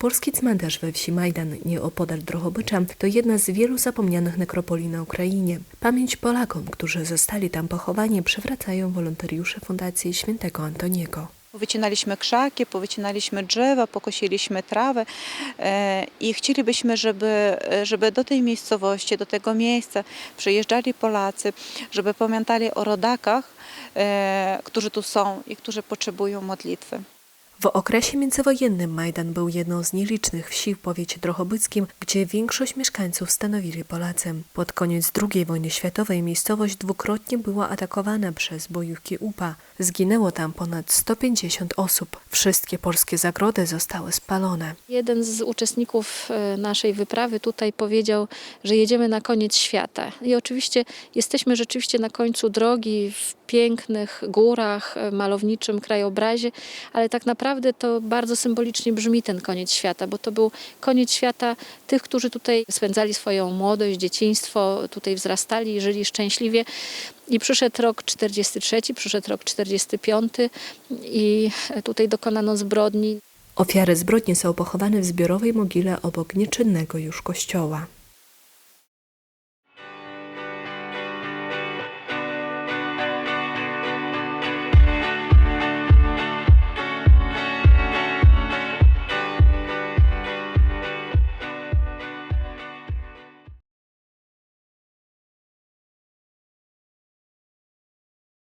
Polski cmentarz we wsi Majdan nieopodal Drohobycza to jedna z wielu zapomnianych nekropolii na Ukrainie. Pamięć Polakom, którzy zostali tam pochowani, przywracają wolontariusze Fundacji Świętego Antoniego. Wycinaliśmy krzaki, powycinaliśmy drzewa, pokosiliśmy trawę e, i chcielibyśmy, żeby, żeby do tej miejscowości, do tego miejsca przyjeżdżali Polacy, żeby pamiętali o rodakach, e, którzy tu są i którzy potrzebują modlitwy. W okresie międzywojennym Majdan był jedną z nielicznych wsi w powiecie drohobyckim, gdzie większość mieszkańców stanowili Polacy. Pod koniec II wojny światowej miejscowość dwukrotnie była atakowana przez bojówki UPA. Zginęło tam ponad 150 osób. Wszystkie polskie zagrody zostały spalone. Jeden z uczestników e, naszej wyprawy tutaj powiedział, że jedziemy na koniec świata. I oczywiście jesteśmy rzeczywiście na końcu drogi w pięknych górach, e, malowniczym krajobrazie, ale tak naprawdę to bardzo symbolicznie brzmi ten koniec świata, bo to był koniec świata tych, którzy tutaj spędzali swoją młodość, dzieciństwo, tutaj wzrastali, żyli szczęśliwie. I przyszedł rok 43, przyszedł rok 45 i tutaj dokonano zbrodni. Ofiary zbrodni są pochowane w zbiorowej mogile obok nieczynnego już kościoła.